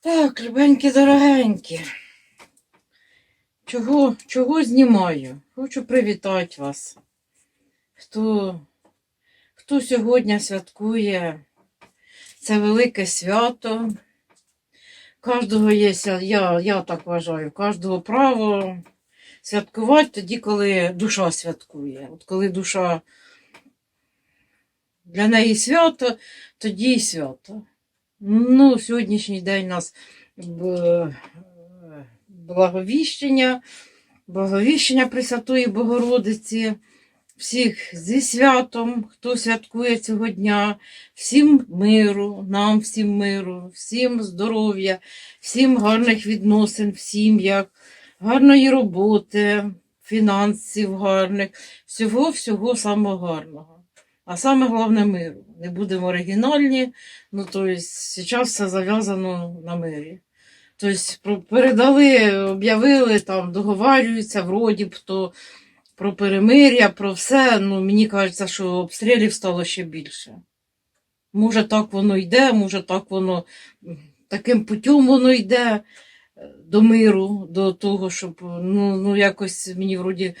Так, любенькі, дорогенькі. Чого, чого знімаю? Хочу привітати вас. Хто, хто сьогодні святкує це велике свято. Кожного є, я, я так вважаю, кожного право святкувати тоді, коли душа святкує. От коли душа для неї свято, тоді і свято. Ну, сьогоднішній день у нас благовіщення, благовіщення Пресвятої Богородиці. Всіх зі святом, хто святкує цього дня, всім миру, нам всім миру, всім здоров'я, всім гарних відносин в сім'ях, гарної роботи, фінансів гарних, всього-всього самого гарного. А саме головне миру. Не будемо оригінальні, ну тобто зараз все зав'язано на мирі. Тобто передали, об'явили, там договарюються, вроді то про перемир'я, про все. Ну, мені кажеться, що обстрілів стало ще більше. Може, так воно йде, може, так воно таким путем воно йде е, до миру, до того, щоб ну, ну якось мені вроді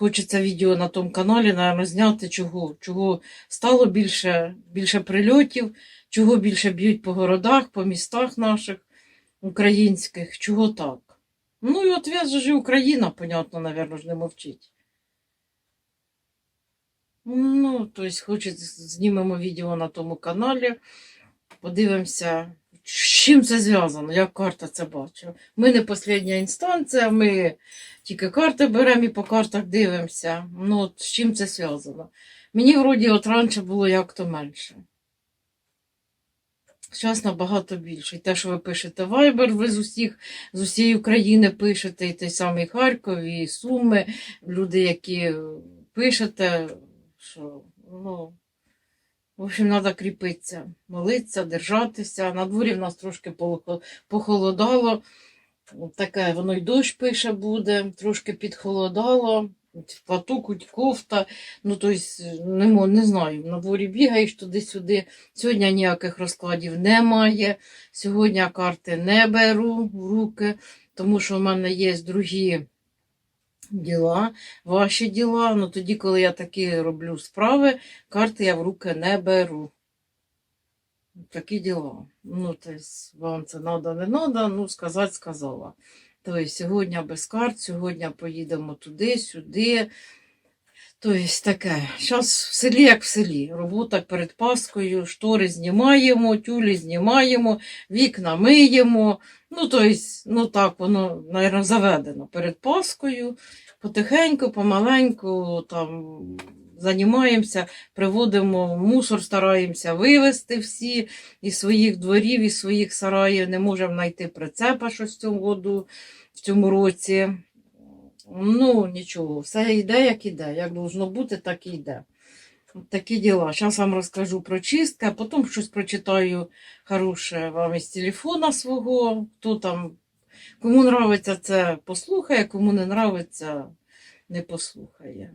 хочеться відео на тому каналі, наверное, зняти, чого, чого стало більше, більше прильотів, чого більше б'ють по городах, по містах наших українських, чого так. Ну і ответ же ж і Україна, понятно, наверное, ж не мовчить. Ну, тобто, хоче, знімемо відео на тому каналі, подивимося, з чим це зв'язано, як карта це бачить. Ми не остання інстанція, ми тільки карти беремо і по картах дивимося. Ну, от з чим це зв'язано? Мені вроді от раніше було як-то менше. Зараз набагато більше. І те, що ви пишете Viber, ви з усіх, з усієї України пишете, і той самий Харків, і Суми, люди, які пишете, що, ну, в общем, треба кріпитися, молитися, держатися. На дворі в нас трошки похолодало. Таке воно й дощ пише буде, трошки підхолодало. Платок, кофта, ну то есть, не, не знаю, на дворі бігаєш туди-сюди. Сьогодні ніяких розкладів немає. Сьогодні карти не беру в руки, тому що в мене є другі діла, ваші діла. Ну тоді, коли я такі роблю справи, карти я в руки не беру. Такі діла. Ну, тобто, вам це треба, не треба, ну, сказати, сказала. Тобто, сьогодні без карт, сьогодні поїдемо туди, сюди. Тобто таке. Зараз в селі, як в селі. Робота перед Паскою, штори знімаємо, тюлі знімаємо, вікна миємо. Ну, тобто, ну так, воно, мабуть, заведено перед Паскою. Потихеньку, помаленьку там займаємося, приводимо мусор, стараємося вивезти всі із своїх дворів, із своїх сараїв. Не можемо знайти прицепа щось в цьому году, в цьому році. Ну, нічого, все йде, як іде. Як должно бути, так і йде. Такі діла. Зараз вам розкажу про чистки, а потім щось прочитаю хороше вам із телефона свого. Хто там, кому нравиться це, послухає, кому не нравиться, не послухає.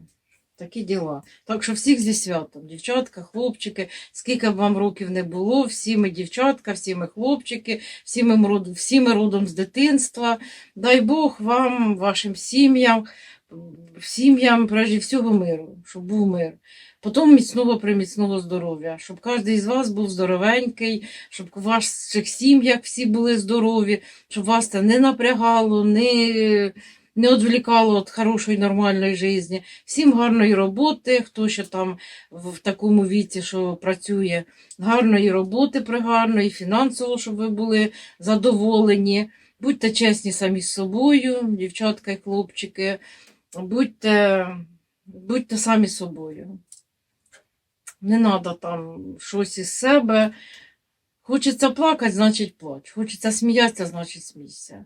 Такі діла. Так що всіх зі святом, дівчатка, хлопчики, скільки б вам років не було, всі ми дівчатка, всі ми хлопчики, всі ми, всі ми родом з дитинства. Дай Бог вам, вашим сім'ям, сім'ям, прежде всього миру, щоб був мир. Потім міцного приміцного здоров'я, щоб кожен із вас був здоровенький, щоб у ваших сім'ях всі були здорові, щоб вас це не напрягало, не, не відволікало від хорошої нормальної житті. Всім гарної роботи, хто ще там в такому віці, що працює, гарної роботи пригарної, фінансово, щоб ви були задоволені. Будьте чесні самі з собою, дівчатка і хлопчики. Будьте, будьте самі собою. Не треба там щось із себе. Хочеться плакати, значить плач. Хочеться сміятися, значить смійся.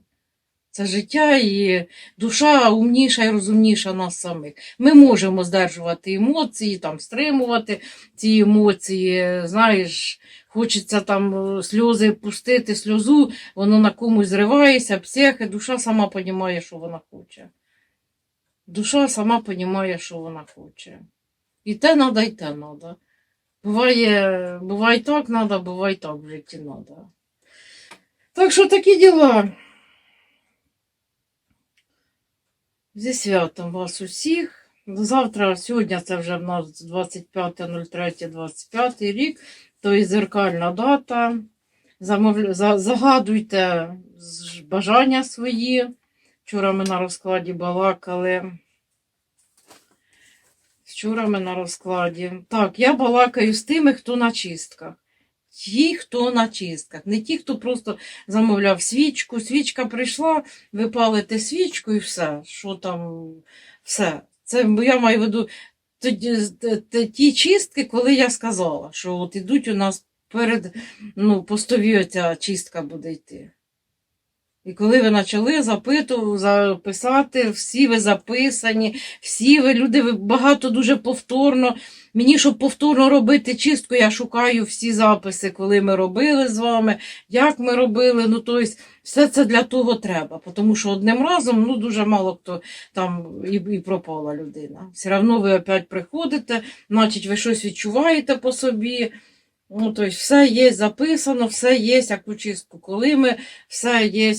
Це життя і душа умніша і розумніша нас самих. Ми можемо здержувати емоції, там, стримувати ці емоції. Знаєш, хочеться там е, сльози пустити, сльозу, воно на комусь зривається, психи, душа сама розуміє, що вона хоче. Душа сама розуміє, що вона хоче. І те треба, і те треба. Буває, буває так треба, буває так в житті треба. Так що такі діла. Зі святом вас усіх. Завтра, сьогодні це вже в нас 25.03.25 рік, то і зеркальна дата. Загадуйте бажання свої. Вчора ми на розкладі балакали. Вчора ми на розкладі. Так, я балакаю з тими, хто на чистках. Ті, хто на чистках. Не ті, хто просто замовляв свічку. Свічка прийшла, ви палите свічку і все. Що там, все. Це я маю в виду ті чистки, коли я сказала, що от ідуть у нас перед ну, постові оця чистка буде йти. І коли ви почали запиту, записати, всі ви записані, всі ви люди, ви багато дуже повторно. Мені, щоб повторно робити чистку, я шукаю всі записи, коли ми робили з вами, як ми робили. Ну, тобто, все це для того треба. Тому що одним разом ну, дуже мало хто там і, і пропала людина. Все одно ви опять приходите, значить, ви щось відчуваєте по собі. Ну, тобто, все є записано, все є, яку чистку, коли ми, все є.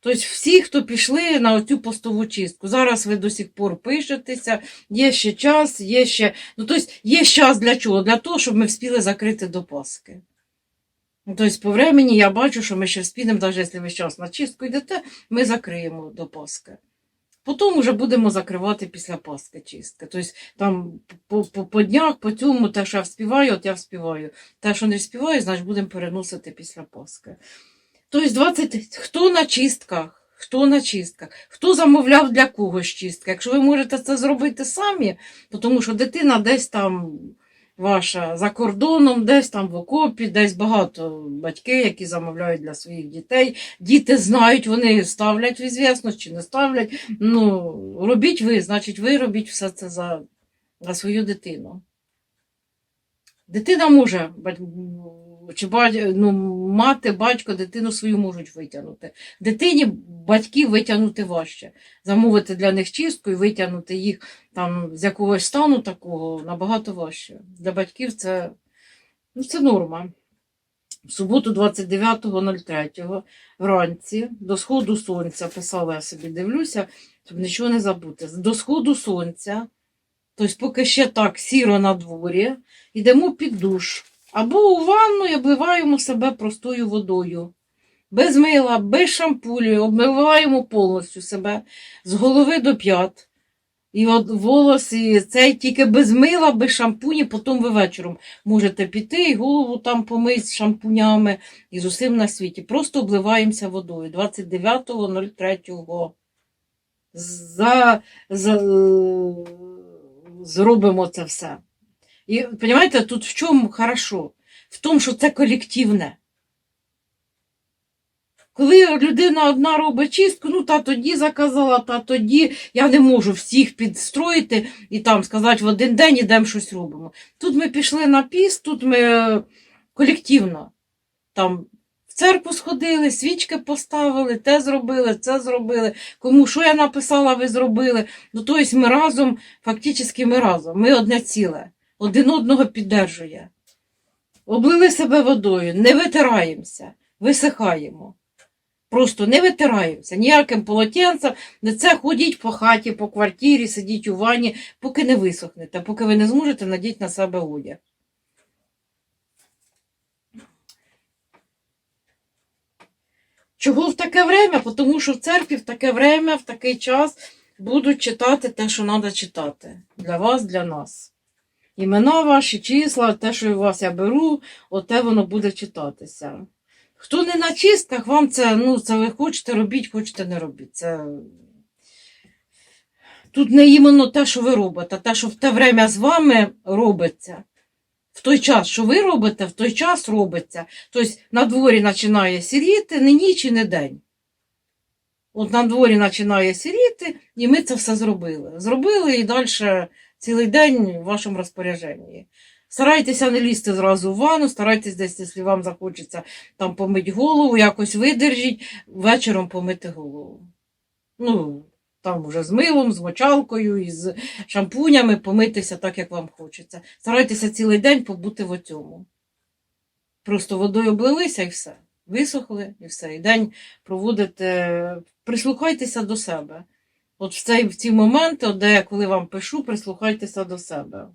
Тобто всі, хто пішли на оцю постову чистку. Зараз ви до сих пор пишетеся, є ще час, є ще. Ну, тобто, є час для чого? Для того, щоб ми встигли закрити до Пасхи. Тобто, по времені я бачу, що ми ще вспінемо, навіть якщо ви зараз на чистку йдете, ми закриємо до Пасхи. Потім вже будемо закривати після Пасхи чистки. Тобто там по, по, по днях, по цьому, те, що я вспіваю, от я вспіваю. Те, що не вспіваю, значить будемо переносити після Пасхи. Тобто 20... хто на чистках, хто на чистках, хто замовляв для когось чистки. Якщо ви можете це зробити самі, тому що дитина десь там ваша за кордоном, десь там в окопі, десь багато батьки, які замовляють для своїх дітей. Діти знають, вони ставлять в ізвісність чи не ставлять. Ну, робіть ви, значить, ви робіть все це за, за свою дитину. Дитина може, чи ну, мати, батько, дитину свою можуть витягнути. Дитині батьки витягнути важче. Замовити для них чистку і витягнути їх там з якогось стану такого набагато важче. Для батьків це, ну, це норма. В суботу 29.03 вранці до сходу сонця писала я собі, дивлюся, щоб нічого не забути. До сходу сонця, тобто поки ще так сіро на дворі, йдемо під душ. Або у ванну і обливаємо себе простою водою. Без мила, без шампулю, обмиваємо повністю себе з голови до п'ят. І от волос, і цей тільки без мила, без шампуні, потім ви вечором можете піти і голову там помити з шампунями і з усім на світі. Просто обливаємося водою 29.03. За, за, е, зробимо це все. І розумієте, тут в чому хорошо? В тому, що це колективне. Коли людина одна робить чистку, ну та тоді заказала, та тоді я не можу всіх підстроїти і там сказати в один день ідемо щось робимо. Тут ми пішли на піст, тут ми е, колективно там в церкву сходили, свічки поставили, те зробили, це зробили. Кому що я написала, ви зробили. Ну, тобто ми разом, фактично ми разом, ми одне ціле, один одного піддержує. Облили себе водою, не витираємося, висихаємо. Просто не витираємося ніяким полотенцем, не це ходіть по хаті, по квартирі, сидіть у ванні, поки не висохнете, поки ви не зможете надіти на себе одяг. Чого в таке время? Тому що в церкві в таке время, в такий час будуть читати те, що треба читати. Для вас, для нас. Імена ваші, числа, те, що у вас я беру, оте воно буде читатися. Хто не на чистках, вам це, ну, це ви хочете робіть, хочете не робіть. Це... Тут не іменно те, що ви робите, те, що в те время з вами робиться. В той час, що ви робите, в той час робиться. Тобто на дворі починає сіріти, не ніч і не день. От на дворі починає сіріти, і ми це все зробили. Зробили і далі цілий день в вашому розпорядженні. Старайтеся не лізти зразу в ванну, старайтесь десь, якщо вам захочеться там помити голову, якось видержіть, вечором помити голову. Ну, там вже з милом, з мочалкою і з шампунями помитися так, як вам хочеться. Старайтеся цілий день побути в оцьому. Просто водою облилися і все. висохли і все. І день проводите, прислухайтеся до себе. От в, цей, в ці моменти, де я коли вам пишу, прислухайтеся до себе.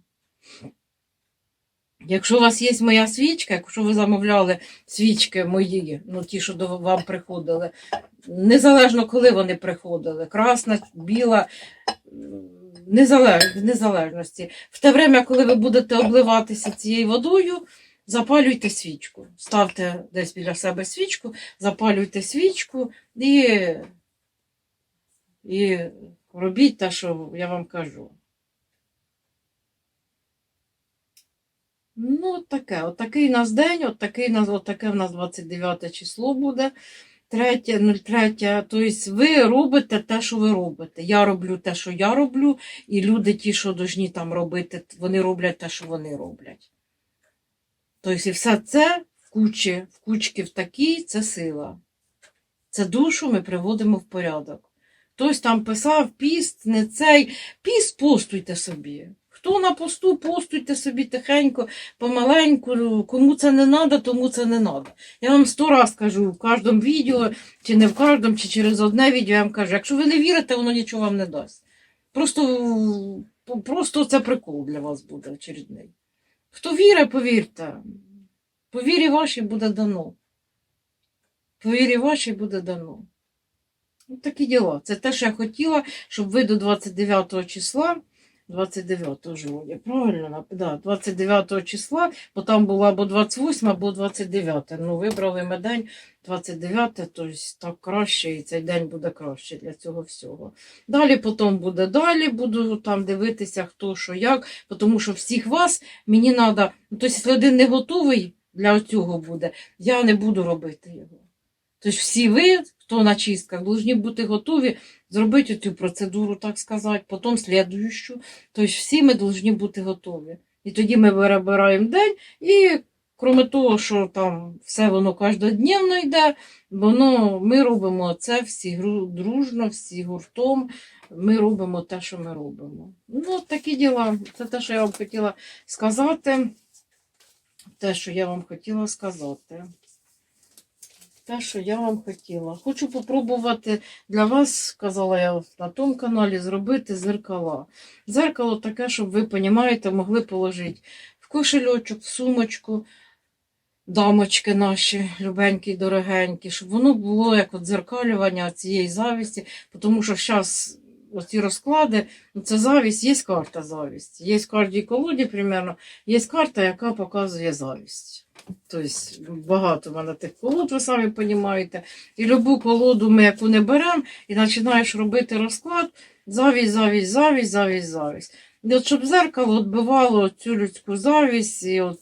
Якщо у вас є моя свічка, якщо ви замовляли свічки мої, ну ті, що до вам приходили, незалежно коли вони приходили, красна, біла, незалеж, незалежності. В те время, коли ви будете обливатися цією водою, запалюйте свічку. Ставте десь біля себе свічку, запалюйте свічку і, і робіть те, що я вам кажу. Ну, от таке, от такий у нас день, от такий, нас- от таке в нас 29 число буде. 3, 03, тобто ви робите те, що ви робите. Я роблю те, що я роблю, і люди, ті, що повинні там робити, вони роблять те, що вони роблять. Тобто, і все це в кучі, в кучки в такій, це сила. Це душу ми приводимо в порядок. Хтось там писав піст, не цей. Піст постуйте собі. Хто на посту, постуйте собі тихенько, помаленьку. Кому це не треба, тому це не треба. Я вам сто раз кажу в кожному відео, чи не в кожному, чи через одне відео, я вам кажу, якщо ви не вірите, воно нічого вам не дасть. Просто, просто це прикол для вас буде очередний. Хто вірить, повірте. По вірі вашій буде дано. По вірі вашій буде дано. Ось такі діла. Це те, що я хотіла, щоб ви до 29 числа, 29 жовтня, правильно? Да, 29 числа, бо там було або 28, або 29. Ну, вибрали ми день 29, тобто так краще, і цей день буде краще для цього всього. Далі потім буде далі, буду там дивитися, хто що як, тому що всіх вас мені треба, тобто, якщо один не готовий для цього буде, я не буду робити його. Тобто всі ви, хто на чистках, повинні бути готові зробити цю процедуру, так сказати, потім слідуючу. Тобто всі ми повинні бути готові. І тоді ми вибираємо день, і крім того, що там все воно кожнодневно йде, воно ми робимо це всі дружно, всі гуртом. Ми робимо те, що ми робимо. Ну, такі діла. Це те, що я вам хотіла сказати. Те, що я вам хотіла сказати. Те, що я вам хотіла. Хочу попробувати для вас, сказала я на тому каналі, зробити зеркала. Зеркало таке, щоб ви, понімаєте, могли положити в кошельочок, в сумочку, дамочки наші, любенькі, дорогенькі, щоб воно було як от зеркалювання цієї завісті, тому що зараз оці розклади, ну це завість, є карта завісті. Є в кожній колоді, примерно, є карта, яка показує завість. Тобто багато мене тих колод, ви самі розумієте. І любу колоду ми яку не беремо, і починаєш робити розклад, завість, завість, завість, завість, завість. І от щоб зеркало відбивало цю людську завість, і от,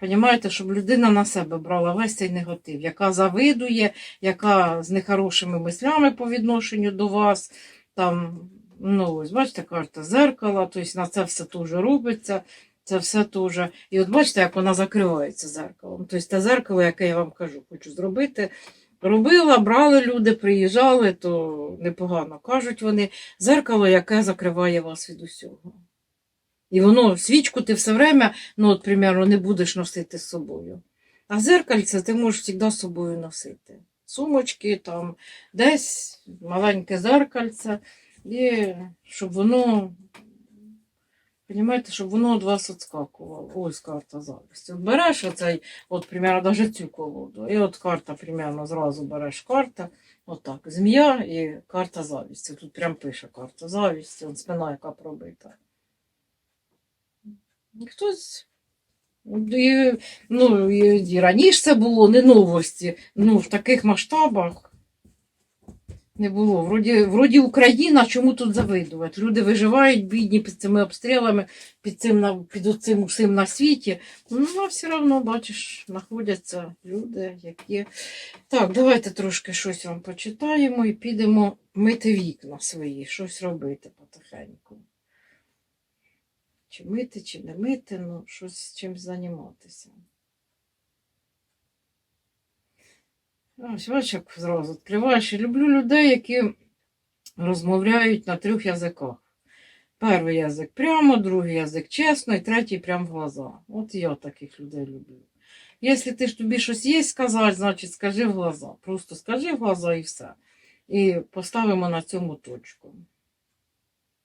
понімаєте, щоб людина на себе брала весь цей негатив, яка завидує, яка з нехорошими мислями по відношенню до вас. Там, ну, ось, бачите, карта зеркала, тобто на це все теж робиться. Це все теж. І от бачите, як вона закривається зеркалом. Тобто те зеркало, яке я вам кажу, хочу зробити. Робила, брали люди, приїжджали, то непогано кажуть вони. Зеркало, яке закриває вас від усього. І воно, свічку ти все время, ну, от, примерно, не будеш носити з собою. А зеркальце ти можеш завжди з собою носити. Сумочки, там, десь маленьке зеркальце, і щоб воно Понімаєте, щоб воно від вас відскакувало. Ось карта зависті. От береш оцей, от, примерно, навіть цю колоду. І от карта, примерно, зразу береш карта. Отак. Змія і карта завісті. Тут прям пише карта завісті, от спина, яка пробита. Хтось. І, ну, і, і раніше це було не новості. Ну, в таких масштабах не було. Вроді, вроді Україна, чому тут завидувати? Люди виживають, бідні під цими обстрілами, під цим, під цим усім на світі. Ну, а все одно, бачиш, знаходяться люди, які. Так, давайте трошки щось вам почитаємо і підемо мити вікна свої, щось робити потихеньку. Чи мити, чи не мити, ну, щось чим займатися. Ось, бачиш, зразу відкриваєш. Люблю людей, які розмовляють на трьох язиках. Перший язик прямо, другий язик чесно, і третій прямо в глаза. От я таких людей люблю. Якщо ти ж тобі щось є сказати, значить скажи в глаза. Просто скажи в глаза і все. І поставимо на цьому точку.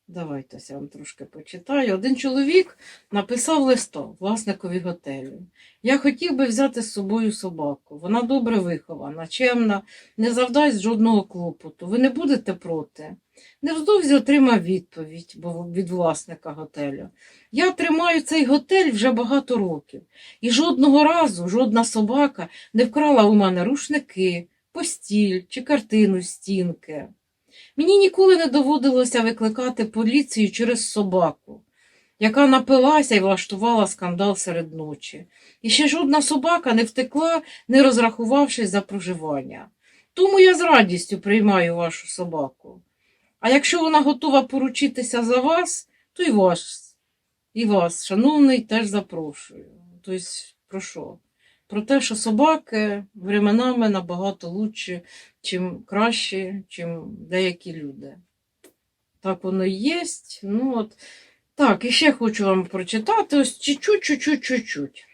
Давайте я вам трошки почитаю. Один чоловік написав листа власникові готелю. Я хотів би взяти з собою собаку. Вона добре вихована, чемна, не завдасть жодного клопоту. Ви не будете проти? Невдовзі отримав відповідь від власника готелю. Я тримаю цей готель вже багато років, і жодного разу жодна собака не вкрала у мене рушники, постіль чи картину стінки. Мені ніколи не доводилося викликати поліцію через собаку, яка напилася і влаштувала скандал серед ночі. І ще жодна собака не втекла, не розрахувавшись за проживання. Тому я з радістю приймаю вашу собаку. А якщо вона готова поручитися за вас, то і вас, і вас, шановний, теж запрошую. Тобто, про що? Про те, що собаки временами набагато лучші, чим кращі, чим деякі люди. Так воно і є. Ну, от. Так, і ще хочу вам прочитати ось чуть-чуть, чуть-чуть, чуть-чуть.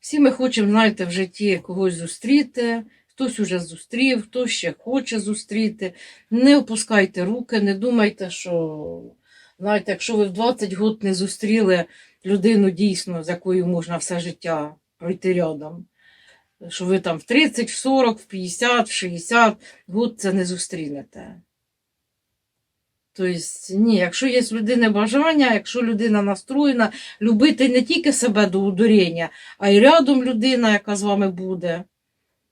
Всі ми хочемо, знаєте, в житті когось зустріти, хтось уже зустрів, хтось ще хоче зустріти. Не опускайте руки, не думайте, що, знаєте, якщо ви в 20 років не зустріли людину дійсно, з якою можна все життя пройти рядом, що ви там в 30, в 40, в 50, в 60 год це не зустрінете. Тобто, ні, якщо є в бажання, якщо людина настроєна, любити не тільки себе до удурення, а й рядом людина, яка з вами буде.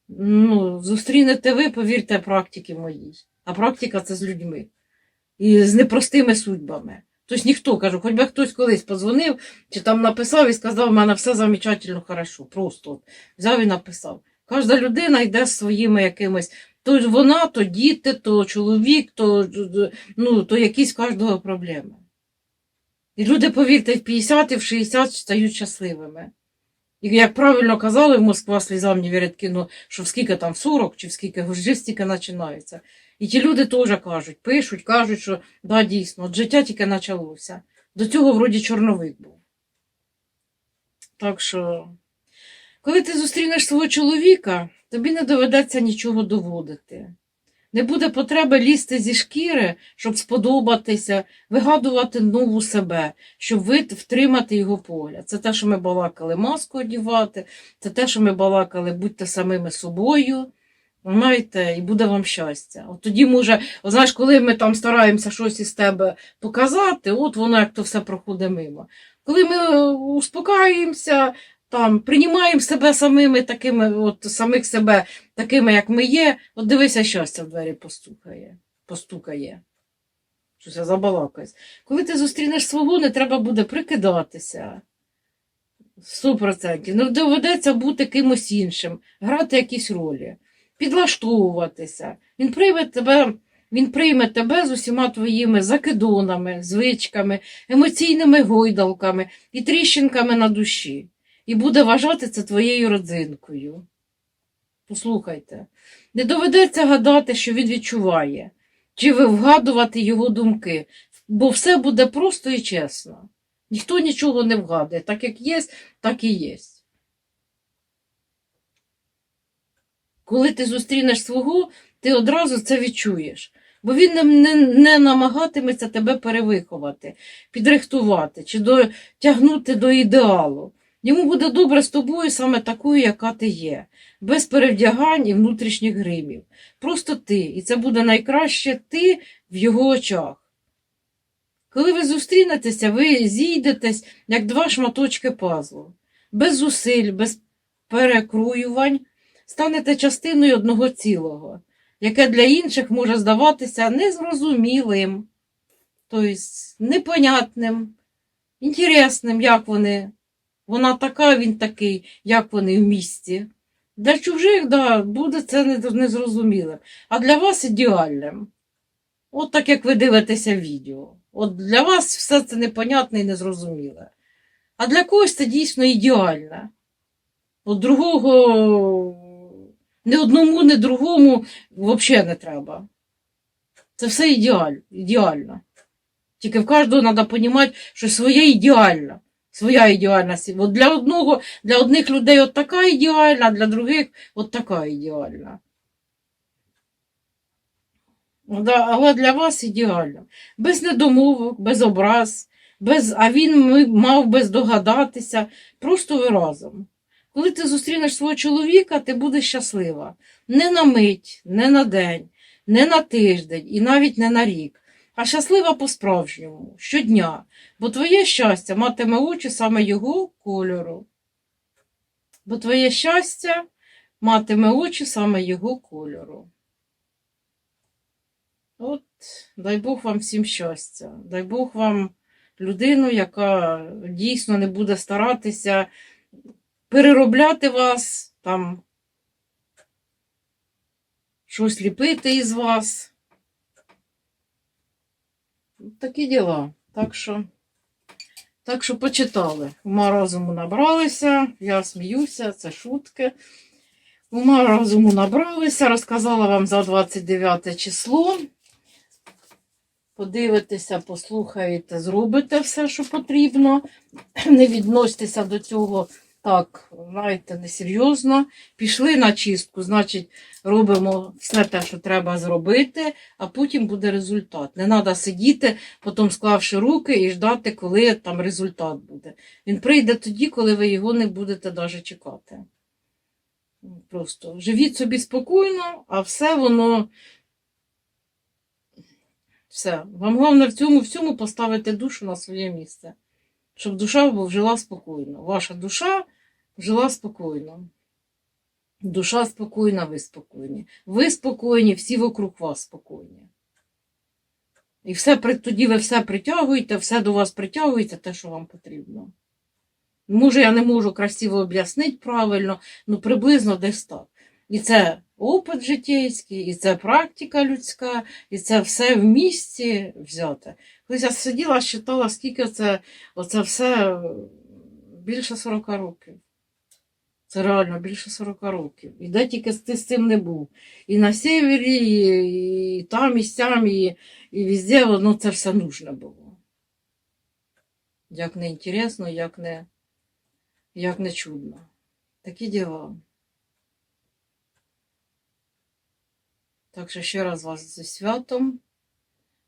Ну, зустрінете ви, повірте, практики моїй. А практика це з людьми. І з непростими судьбами. Тобто ніхто, кажу, хоч би хтось колись подзвонив, чи там написав і сказав, у мене все замечательно хорошо. Просто от взяв і написав. Кожна людина йде з своїми якимось. То вона, то діти, то чоловік, то, ну, то якісь кожного проблеми. І люди, повірте, в 50 і в 60 стають щасливими. І як правильно казали в Москва слізам не вірить кіно, що скільки там 40 чи скільки вже стільки починається. І ті люди теж кажуть, пишуть, кажуть, що да, дійсно, от життя тільки почалося. До цього вроді чорновик був. Так що, коли ти зустрінеш свого чоловіка, тобі не доведеться нічого доводити. Не буде потреби лізти зі шкіри, щоб сподобатися, вигадувати нову себе, щоб втримати його погляд. Це те, що ми балакали маску одівати, це те, що ми балакали, будьте самими собою. Знаєте, і буде вам щастя. От тоді, може, от знаєш, коли ми там стараємося щось із тебе показати, от воно як то все проходить мимо. Коли ми успокаюємося, там, приймаємо себе самими такими, от самих себе такими, як ми є, от дивися, щастя в двері постукає. постукає. Щось я забалакаюсь. Коли ти зустрінеш свого, не треба буде прикидатися. Сто процентів. Не доведеться бути кимось іншим, грати якісь ролі, підлаштовуватися. Він прийме тебе. Він прийме тебе з усіма твоїми закидонами, звичками, емоційними гойдалками і тріщинками на душі і буде вважати це твоєю родзинкою. Послухайте, не доведеться гадати, що він відчуває, чи ви вгадувати його думки, бо все буде просто і чесно. Ніхто нічого не вгадує. Так як є, так і є. Коли ти зустрінеш свого, ти одразу це відчуєш. Бо він не, не, не намагатиметься тебе перевиховати, підрихтувати чи дотягнути до ідеалу. Йому буде добре з тобою саме такою, яка ти є, без перевдягань і внутрішніх гримів. Просто ти, і це буде найкраще ти в його очах. Коли ви зустрінетеся, ви зійдетесь, як два шматочки пазлу, без зусиль, без перекруювань, станете частиною одного цілого, яке для інших може здаватися незрозумілим, тобто непонятним, інтересним, як вони. Вона така, він такий, як вони в місті. Для чужих, да, буде це незрозумілим, а для вас ідеальним. От так як ви дивитеся відео. От для вас все це непонятне і незрозуміле. А для когось це дійсно ідеальне. От другого, ні одному, ні другому взагалі не треба. Це все ідеаль, ідеально. Тільки в кожного треба розуміти, що своє ідеально. Своя ідеальна сім'я. От для одного, для одних людей от така ідеальна, а для других от така ідеальна. Але для вас ідеально. Без недомовок, без образ, без, а він мав би здогадатися. Просто ви разом. Коли ти зустрінеш свого чоловіка, ти будеш щаслива. Не на мить, не на день, не на тиждень і навіть не на рік, а щаслива по-справжньому, щодня. Бо твоє щастя матиме очі саме його кольору. Бо твоє щастя матиме очі саме його кольору. От, дай Бог вам всім щастя. Дай Бог вам людину, яка дійсно не буде старатися переробляти вас, там щось ліпити із вас. Такі діла. Так що, так що почитали. Ума розуму набралися, я сміюся, це шутки. Ума розуму набралися, розказала вам за 29 число. Подивитеся, послухаєте, зробите все, що потрібно. Не відносьтеся до цього так, знаєте, несерйозно. Пішли на чистку, значить, робимо все те, що треба зробити, а потім буде результат. Не треба сидіти, потім склавши руки і ждати, коли там результат буде. Він прийде тоді, коли ви його не будете навіть чекати. Просто живіть собі спокійно, а все воно. Все. Вам головне в цьому всьому поставити душу на своє місце. Щоб душа жила спокійно. Ваша душа жила спокійно. Душа спокійна, ви спокійні. Ви спокійні, всі вокруг вас спокійні. І все, тоді ви все притягуєте, все до вас притягується те, що вам потрібно. Може, я не можу красиво об'яснити правильно, ну приблизно десь так. І це опит життєйський, і це практика людська, і це все в місті взяте. Колись я сиділа, считала, скільки це, оце все більше 40 років. Це реально більше 40 років. І де тільки ти з цим не був. І на севері, і, і там, і сям, і, і везде воно це все нужно було. Як не інтересно, як не, як не чудно. Такі діла. Так що ще раз вас зі святом.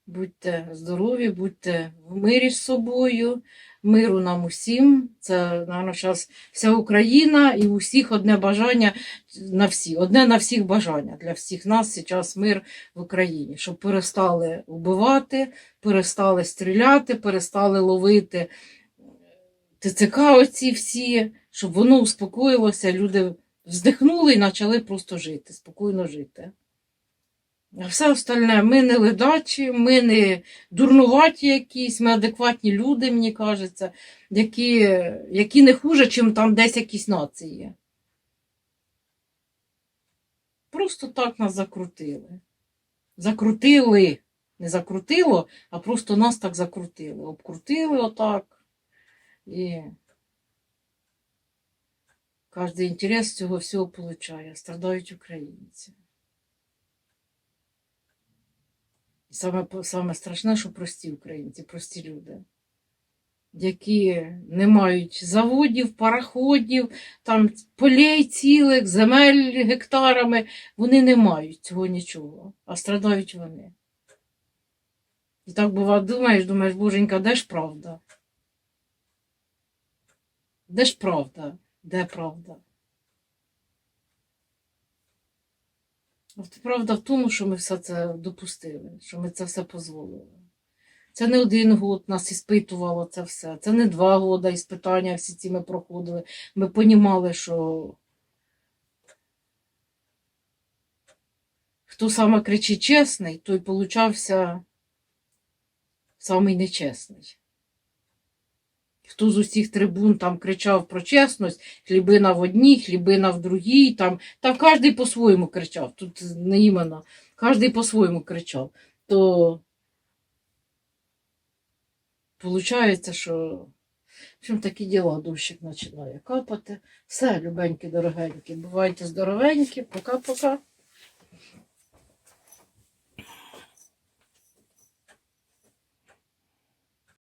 Будьте здорові, будьте в мирі з собою, миру нам усім. Це, напевно, зараз вся Україна і у всіх одне бажання на всі, одне на всіх бажання для всіх нас зараз мир в Україні, щоб перестали вбивати, перестали стріляти, перестали ловити ТЦК оці всі, щоб воно успокоїлося, люди вздихнули і почали просто жити, спокійно жити. А все остальне, ми не ледачі, ми не дурнуваті якісь, ми адекватні люди, мені кажеться, які, які не хуже, чим там десь якісь нації. Просто так нас закрутили. Закрутили. Не закрутило, а просто нас так закрутили. Обкрутили отак. І кожен інтерес цього всього получає. Страдають українці. І саме, саме страшне, що прості українці, прості люди, які не мають заводів, пароходів, там полей цілих, земель гектарами, вони не мають цього нічого, а страдають вони. І так буває, думаєш, думаєш, боженька, де ж правда? Де ж правда? Де правда? От правда в тому, що ми все це допустили, що ми це все дозволили. Це не один год нас іспитувало це все. Це не два года іспитання всі ці ми проходили. Ми понімали, що хто саме кричить чесний, той получався самий нечесний. Хто з усіх трибун там кричав про чесність, хлібина в одній, хлібина в другій, там, та кожен по-своєму кричав, тут не іменно, кожен по-своєму кричав, то виходить, що в общем, такі діла дощик починає капати. Все, любенькі, дорогенькі, бувайте здоровенькі, пока-пока.